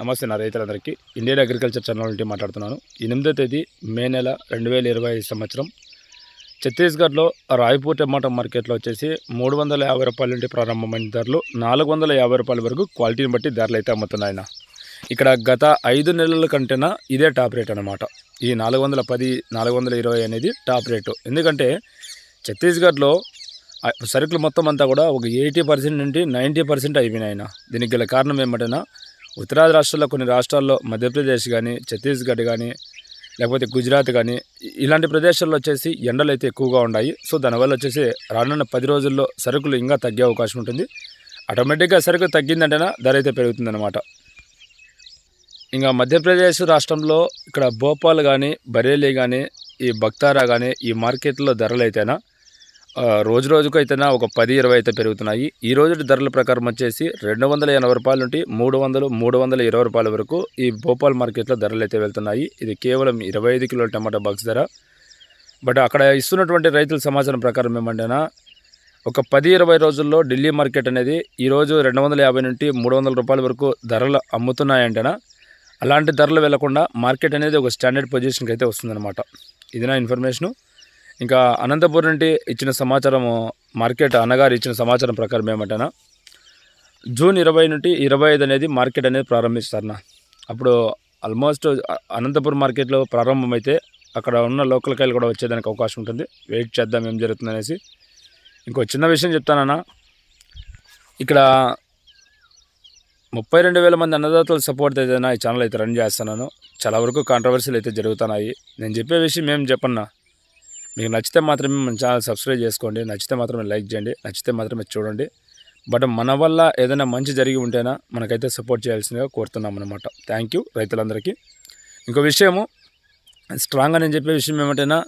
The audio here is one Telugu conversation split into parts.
నమస్తే నా రైతులందరికీ. ఇండియన్ అగ్రికల్చర్ ఛానల్ నుండి మాట్లాడుతున్నాను. ఎనిమిదో తేదీ మే నెల రెండు వేల ఇరవై ఐదు సంవత్సరం. ఛత్తీస్గఢ్లో రాయ్పూర్ టమాటా మార్కెట్లో వచ్చేసి మూడు వందల యాభై రూపాయల నుండి ప్రారంభమైన ధరలు నాలుగు వందల యాభై రూపాయల వరకు క్వాలిటీని బట్టి ధరలు అయితే అమ్ముతున్నాయన. ఇక్కడ గత ఐదు నెలల కంటేనా ఇదే టాప్ రేట్ అనమాట ఈ నాలుగు వందల పది నాలుగు వందల ఇరవై అనేది టాప్ రేటు. ఎందుకంటే ఛత్తీస్గఢ్లో సరుకులు మొత్తం అంతా కూడా ఒక ఎయిటీ పర్సెంట్ నుండి నైంటీ పర్సెంట్ అయిపోయినాయన. దీనికి గల కారణం ఏమంటేనా ఉత్తరాది రాష్ట్రాల్లో కొన్ని రాష్ట్రాల్లో మధ్యప్రదేశ్ కానీ ఛత్తీస్గఢ్ కానీ లేకపోతే గుజరాత్ కానీ ఇలాంటి ప్రదేశాల్లో వచ్చేసి ఎండలు అయితే ఎక్కువగా ఉన్నాయి సో దానివల్ల వచ్చేసి రానున్న పది రోజుల్లో సరుకులు ఇంకా తగ్గే అవకాశం ఉంటుంది. ఆటోమేటిక్గా సరుకు తగ్గిందంటేనా ధర అయితే పెరుగుతుందన్నమాట. ఇంకా మధ్యప్రదేశ్ రాష్ట్రంలో ఇక్కడ భోపాల్ కానీ బరేలీ కానీ ఈ బక్తారా కానీ ఈ మార్కెట్లో ధరలు అయితేనా రోజు రోజుకు అయితేనా ఒక పది ఇరవై అయితే పెరుగుతున్నాయి. ఈ రోజు ధరల ప్రకారం వచ్చేసి రెండు వందల ఎనభై రూపాయల నుండి మూడు వందలు మూడు వందల ఇరవై రూపాయల వరకు ఈ భోపాల్ మార్కెట్లో ధరలు అయితే వెళ్తున్నాయి. ఇది కేవలం ఇరవై ఐదు కిలోల టమాటా బాక్స్ ధర. బట్ అక్కడ ఇస్తున్నటువంటి రైతుల సమాచారం ప్రకారం ఏమంటేనా ఒక పది ఇరవై రోజుల్లో ఢిల్లీ మార్కెట్ అనేది ఈరోజు రెండు వందల యాభై నుండి మూడు వందల రూపాయల వరకు ధరలు అమ్ముతున్నాయంటేనా అలాంటి ధరలు వెళ్ళకుండా మార్కెట్ అనేది ఒక స్టాండర్డ్ పొజిషన్కి అయితే వస్తుందన్నమాట. ఇది నా ఇన్ఫర్మేషను. ఇంకా అనంతపురం నుండి ఇచ్చిన సమాచారం మార్కెట్ అన్నగారు ఇచ్చిన సమాచారం ప్రకారం ఏమంటేనా? జూన్ ఇరవై నుండి ఇరవై ఐదు అనేది మార్కెట్ అనేది ప్రారంభిస్తారన్న అప్పుడు ఆల్మోస్ట్ అనంతపురం మార్కెట్లో ప్రారంభమైతే అక్కడ ఉన్న లోకల్ కాయలు కూడా వచ్చేదానికి అవకాశం ఉంటుంది. వెయిట్ చేద్దాం ఏం జరుగుతుంది అనేసి. ఇంకో చిన్న విషయం చెప్తానన్నా. ఇక్కడ ముప్పై రెండు వేల మంది అన్నదాతల సపోర్ట్ అయితే నా ఈ ఛానల్ అయితే రన్ చేస్తున్నాను చాలా వరకు కాంట్రవర్సీలు అయితే జరుగుతున్నాయి. నేను చెప్పే విషయం ఏం చెప్పన్నా? మీకు నచ్చితే మాత్రమే మన ఛానల్ సబ్స్క్రైబ్ చేసుకోండి నచ్చితే మాత్రమే లైక్ చేయండి నచ్చితే మాత్రమే చూడండి. బట్ మన వల్ల ఏదైనా మంచి జరిగి ఉంటేనా మనకైతే సపోర్ట్ చేయాల్సిందిగా కోరుతున్నాం అనమాట థ్యాంక్ యూ రైతులందరికీ. ఇంకో విషయము స్ట్రాంగ్గా నేను చెప్పే విషయం ఏమంటేనా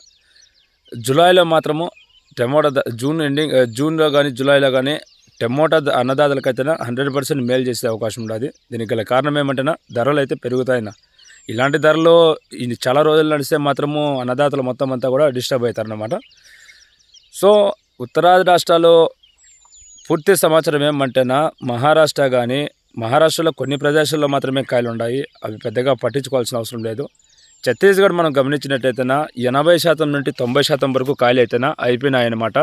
జూలైలో మాత్రము టమోటా జూన్ ఎండింగ్ జూన్లో కానీ జూలైలో కానీ టమోటా ద- అన్నదాతలకైతేనా హండ్రెడ్ పర్సెంట్ మేలు చేసే అవకాశం ఉండదు. దీనికి గల కారణం ఏమంటేనా ధరలు అయితే పెరుగుతాయినా ఇలాంటి ధరలు ఇది చాలా రోజులు నడిస్తే మాత్రము అన్నదాతలు మొత్తం అంతా కూడా డిస్టర్బ్ అవుతారన్నమాట. సో ఉత్తరాది రాష్ట్రాల్లో పూర్తి సమాచారం ఏమంటేనా మహారాష్ట్ర కానీ మహారాష్ట్రలో కొన్ని ప్రదేశాల్లో మాత్రమే కాయలు ఉన్నాయి అవి పెద్దగా పట్టించుకోవాల్సిన అవసరం లేదు. ఛత్తీస్గఢ్ మనం గమనించినట్టయితేనా ఎనభై శాతం నుండి తొంభై శాతం వరకు కాయలు అయితేనా అయిపోయినాయన్నమాట.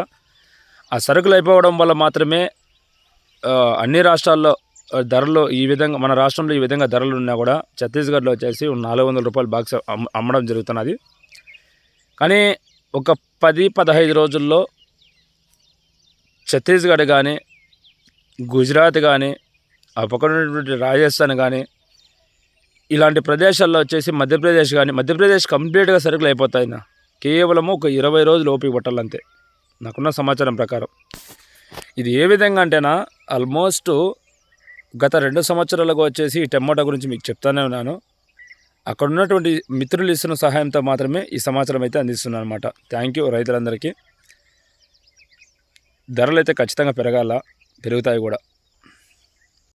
ఆ సరుకులు అయిపోవడం వల్ల మాత్రమే అన్ని రాష్ట్రాల్లో ధరలు ఈ విధంగా మన రాష్ట్రంలో ఈ విధంగా ధరలు ఉన్నా కూడా ఛత్తీస్గఢ్లో వచ్చేసి నాలుగు వందల రూపాయలు బాక్స్ అమ్మడం జరుగుతున్నది. కానీ ఒక పది పదహైదు రోజుల్లో ఛత్తీస్గఢ్ కానీ గుజరాత్ కానీ ఆ పక్కన రాజస్థాన్ కానీ ఇలాంటి ప్రదేశాల్లో వచ్చేసి మధ్యప్రదేశ్ కానీ మధ్యప్రదేశ్ కంప్లీట్గా సరుకులు అయిపోతాయి నా కేవలము ఒక ఇరవై రోజులు ఓపిక పట్టాలంతే. నాకున్న సమాచారం ప్రకారం. ఇది ఏ విధంగా అంటేనా ఆల్మోస్ట్ గత రెండు సంవత్సరాలుగా వచ్చేసి ఈ టమోటా గురించి మీకు చెప్తానే ఉన్నాను. అక్కడ ఉన్నటువంటి మిత్రులు ఇస్తున్న సహాయంతో మాత్రమే ఈ సమాచారం అయితే అందిస్తున్నాను అనమాట థ్యాంక్ యూ రైతులందరికీ. ధరలు అయితే ఖచ్చితంగా పెరగాల పెరుగుతాయి కూడా.